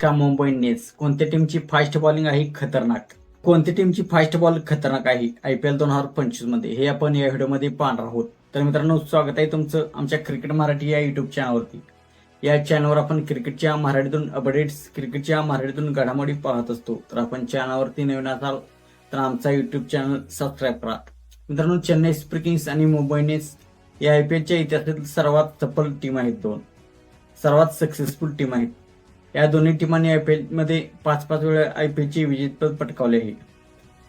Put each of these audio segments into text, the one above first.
का मुंबई इंडियन्स कोणत्या टीमची फास्ट बॉलिंग आहे खतरनाक? कोणत्या टीमची फास्ट बॉल खतरनाक आहे? आय पी एल दोन हजार पंचवीसमध्ये. हे आपण या व्हिडिओमध्ये पाहणार आहोत. तर मित्रांनो स्वागत आहे तुमचं आमच्या क्रिकेट मराठी या युट्यूब चॅनलवरती या चॅनलवर आपण क्रिकेटच्या मराठीतून अपडेट्स क्रिकेटच्या मराठीतून घडामोडी पाहत असतो. तर आपण चॅनलवरती नवीन असाल तर आमचा युट्यूब चॅनल सबस्क्राईब करा. मित्रांनो चेन्नई सुपर किंग्स आणि मुंबई इंडियन्स या आय पी एलच्या इतिहासातील सर्वात सफल टीम आहेत दोन. सर्वात सक्सेसफुल टीम आहेत. या दोन्ही टीमांनी आय पी एलमध्ये पाच पाच वेळा आय पी एलचे विजेतेपद पटकावले आहे.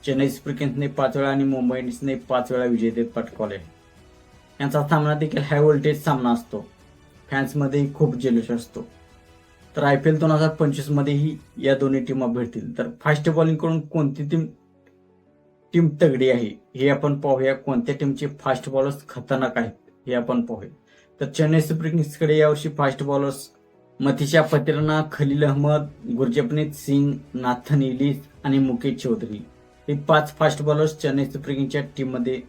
चेन्नई सुपर किंग्सने पाच वेळा आणि मुंबई इंडियन्सने पाच वेळा विजेतेपद पटकावले आहे. यांचा सामना देखील हाय व्होल्टेज सामना असतो. फॅन्समध्येही खूप जल्लोष असतो. तर आय पी एल दोन हजार पंचवीसमध्येही या दोन्ही टीमा भेटतील तर फास्ट बॉलिंगकडून कोणती टीम टीम तगडी आहे हे आपण पाहूया. कोणत्या टीमचे फास्ट बॉलर्स खतरनाक आहेत हे आपण पाहूया. तर चेन्नई सुपर किंग्सकडे यावर्षी फास्ट बॉलर्स मथिशा पटेलना खलील अहमद गुरजपनीत सिंग नाथन इलिस आणि मुकेश चौधरी हे पाच फास्ट बॉलर्स चेन्नई सुपर किंगच्या टीममध्ये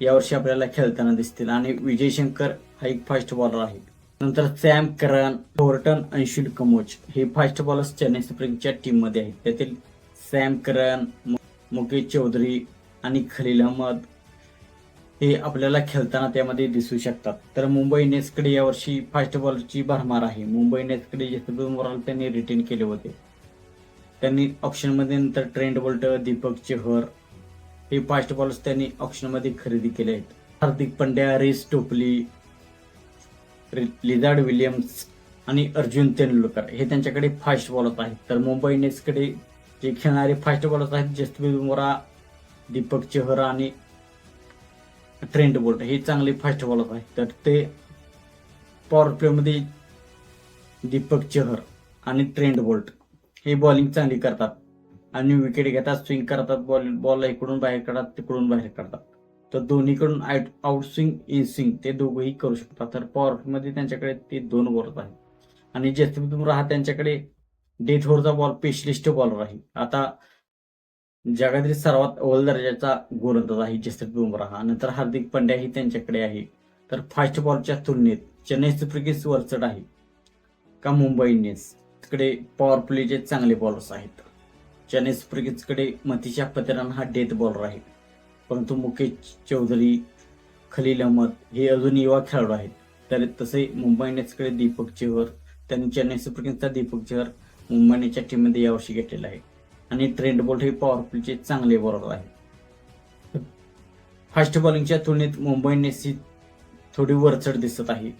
यावर्षी आपल्याला खेळताना दिसतील. आणि विजय शंकर हा एक फास्ट बॉलर आहे. नंतर सॅम करन थोर्टन अंशुल कमोच हे फास्ट बॉलर्स चेन्नई सुपर किंगच्या टीममध्ये आहेत. त्यातील सॅम करन मुकेश चौधरी आणि खलील अहमद हे आपल्याला खेळताना त्यामध्ये दिसू शकतात. तर मुंबई इंडियन्सकडे यावर्षी फास्ट बॉलरची भरमार आहे. मुंबई इंडियन्सकडे जसप्रीत मोराल त्यांनी रिटेन केले होते. त्यांनी ऑप्शनमध्ये नंतर ट्रेंड बोल्ट दीपक चेहर हे फास्ट बॉलर्स त्यांनी ऑप्शनमध्ये खरेदी केले आहेत. Hardik Pandya Reece Topley Lizaad Williams आणि अर्जुन तेंडुलकर हे त्यांच्याकडे फास्ट बॉलर्स आहेत. तर मुंबई इंडियन्सकडे जे खेळणारे फास्ट बॉलर्स आहेत जसप्रीत बुमरा दीपक चेहरा आणि ट्रेंड बोर्ड हे चांगले फास्ट बॉलर आहे तर ते पॉवर प्लेमध्ये दीपक चहर आणि ट्रेंड बोल्ट हे बॉलिंग चांगली करतात. आणि विकेट घेतात स्विंग करतात बॉल बॉल इकडून बाहेर काढतात तिकडून बाहेर काढतात. तर दोन्हीकडून out out swing in swing ते दोघंही करू शकतात. तर पॉवरमध्ये त्यांच्याकडे ते दोन बॉलर आहेत. आणि जसप्रीत बुमराह हा त्यांच्याकडे डेथ ओव्हरचा बॉल स्पेशलिस्ट बॉलर आहे. आता जगातील सर्वात अव्वल दर्जाचा गोलंदाज आहे जसप्रीत बुमराह. नंतर हार्दिक पांड्याही त्यांच्याकडे आहे. तर फास्ट बॉलच्या तुलनेत चेन्नई सुपर किंग्स वरचढ आहे का मुंबई इंडियन्स? तिकडे पॉवर प्लेचे चांगले बॉलर्स आहेत. चेन्नई सुपर किंग्सकडे मतीशा पतेरान हा डेथ बॉलर आहे. परंतु मुकेश चौधरी खलील अहमद हे अजून युवा खेळाडू आहेत. तर तसे मुंबई इंडियन्सकडे दीपक चेहर त्यांनी चेन्नई सुपर किंग्सचा दीपक चेहर मुंबई इंडियन्सच्या टीममध्ये यावर्षी घेतलेला आहे. आणि ट्रेंड बोल्ट हे पॉवरफुलचे चांगले बॉलर आहे. फास्ट बॉलिंगच्या तुलनेत मुंबई इंडियन्सची थोडी वरचढ दिसत आहे.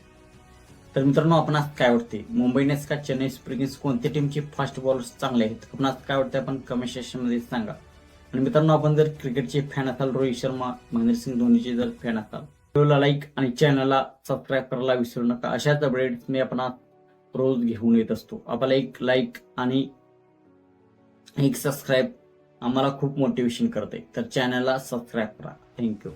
तर मित्रांनो आपण आज काय वाटते? मुंबई इंडियन्स का चेन्नई सुपर किंग्स कोणत्या टीमचे फास्ट बॉलर्स चांगले आहेत? आपण आज काय वाटते? आपण कमेंट सेक्शनमध्ये सांगा. आणि मित्रांनो आपण जर क्रिकेटचे फॅन असाल रोहित शर्मा महेंद्रसिंग धोनीचे जर फॅन असाल व्हिडिओला लाईक आणि चॅनलला सबस्क्राईब करायला विसरू नका. अशाच अपडेट्स मी आपण रोज घेऊन येत असतो. आपल्याला एक लाईक आणि एक सबस्क्राईब आम्हाला खूप मोटिवेशन करते. तर चॅनलला सबस्क्राईब करा. थँक्यू